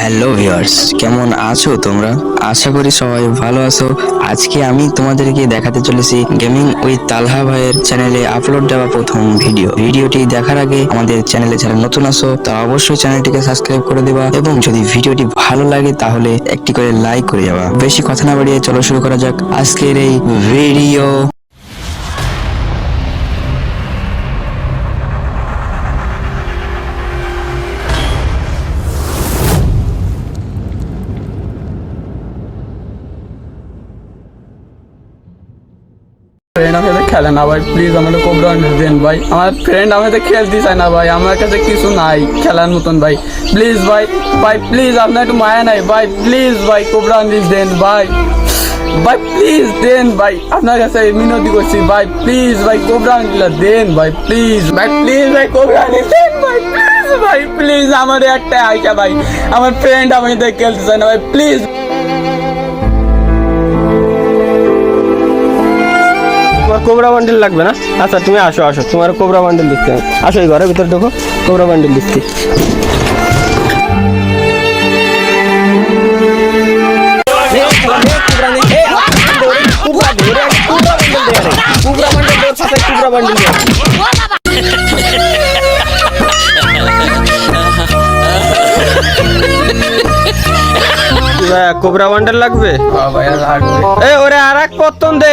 Hello viewers কেমন আছো তোমরা? আশা করি সবাই ভালো আছো। আজকে আমি তোমাদেরকে দেখাতে চলেছি গেমিং উইথ তালহা ভাইয়ের চ্যানেলে আপলোড দেওয়া প্রথম ভিডিও ভিডিওটি দেখার আগে আমাদের চ্যানেলে যারা নতুন আসো তা অবশ্যই চ্যানেলটিকে সাবস্ক্রাইব করে দেবা এবং যদি ভিডিওটি ভালো লাগে, তাহলে একটি করে লাইক করে যাবা। বেশি কথা না বাড়িয়ে চলো শুরু করা যাক আজকের এই ভিডিও ফ্রেন্ড আমাদের খেলে না ভাই প্লিজ আমাদের কোবরা দেন ভাই। আমার ফ্রেন্ড আমাদের খেলতে চায় না ভাই, আমার কাছে কিছু নাই খেলার মতন ভাই। প্লিজ ভাই ভাই প্লিজ আপনার একটু মায়া নাই। ভাই প্লিজ ভাই কোবরা দেন ভাই। ভাই প্লিজ দেন ভাই, আপনার কাছে মিনতি করছি। ভাই প্লিজ ভাই কোবরা দেন ভাই প্লিজ ভাই প্লিজ ভাই কোবরা দেন ভাই প্লিজ ভাই প্লিজ আমার একটা আইসা ভাই। আমার ফ্রেন্ড আমাদের খেলতে চায় না ভাই প্লিজ কোবরা বান্ডেল লাগবে না আচ্ছা তুমি আসো আসো তোমার কোবরা বান্ডেল দিচ্ছি আমি। আসো এই ঘরের ভিতরে দেখো কোবরা বান্ডেল দিচ্ছি কোবরা বান্ডেল কোবরা বান্ডেল লাগবে ভাই ওয়ান্ডার লাগবে? এ ওরে আর এক পত্তন দে